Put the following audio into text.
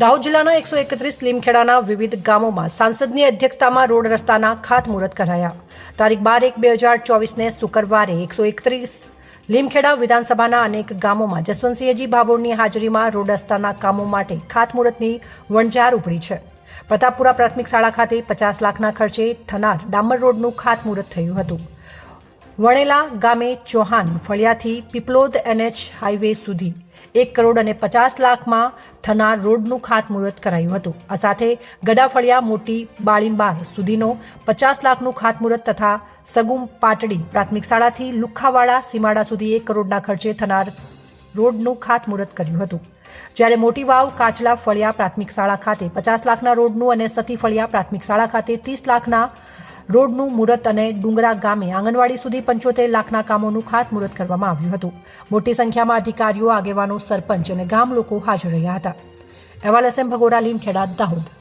દાહોદ જિલ્લાના એકસો એકત્રીસ લીમખેડાના વિવિધ ગામોમાં સાંસદની અધ્યક્ષતામાં રોડ રસ્તાના ખાતમુહૂર્ત કરાયા. તારીખ બાર એક બે હજાર ચોવીસને શુક્રવારે એકસો એકત્રીસ લીમખેડા વિધાનસભાના અનેક ગામોમાં જસવંતસિંહજી ભાભોરની હાજરીમાં રોડ રસ્તાના કામો માટે ખાતમુહૂર્તની વણઝાર ઉપડી છે. પ્રતાપપુરા પ્રાથમિક શાળા ખાતે પચાસ લાખના ખર્ચે થનાર ડામર રોડનું ખાતમુહૂર્ત થયું હતું. વણેલા ગામે ચૌહાણ ફળિયાથી પીપલોદ એનએચ હાઈવે સુધી એક કરોડ અને પચાસ લાખમાં થનાર રોડનું ખાતમુહૂર્ત કરાયું હતું. આ સાથે ગડાફળિયા મોટી બાળીંબાર સુધીનો પચાસ લાખનું ખાતમુહૂર્ત તથા સગુમ પાટડી પ્રાથમિક શાળાથી લુખાવાડા સીમાડા સુધી એક કરોડના ખર્ચે થનાર રોડનું ખાતમુહૂર્ત કર્યું હતું. જ્યારે મોટી વાવ કાચલા ફળિયા પ્રાથમિક શાળા ખાતે પચાસ લાખના રોડનું અને સતી ફળિયા પ્રાથમિક શાળા ખાતે ત્રીસ લાખના રોડનું મુહૂર્ત અને ડુંગરા ગામે આંગણવાડી સુધી પંચોતેર લાખના કામોનું ખાતમુહૂર્ત કરવામાં આવ્યું હતું. મોટી સંખ્યામાં અધિકારીઓ, આગેવાનો, સરપંચ અને ગામ લોકો હાજર રહ્યા હતા. અહેવાલ એસ એમ લીમખેડા, દાહોદ.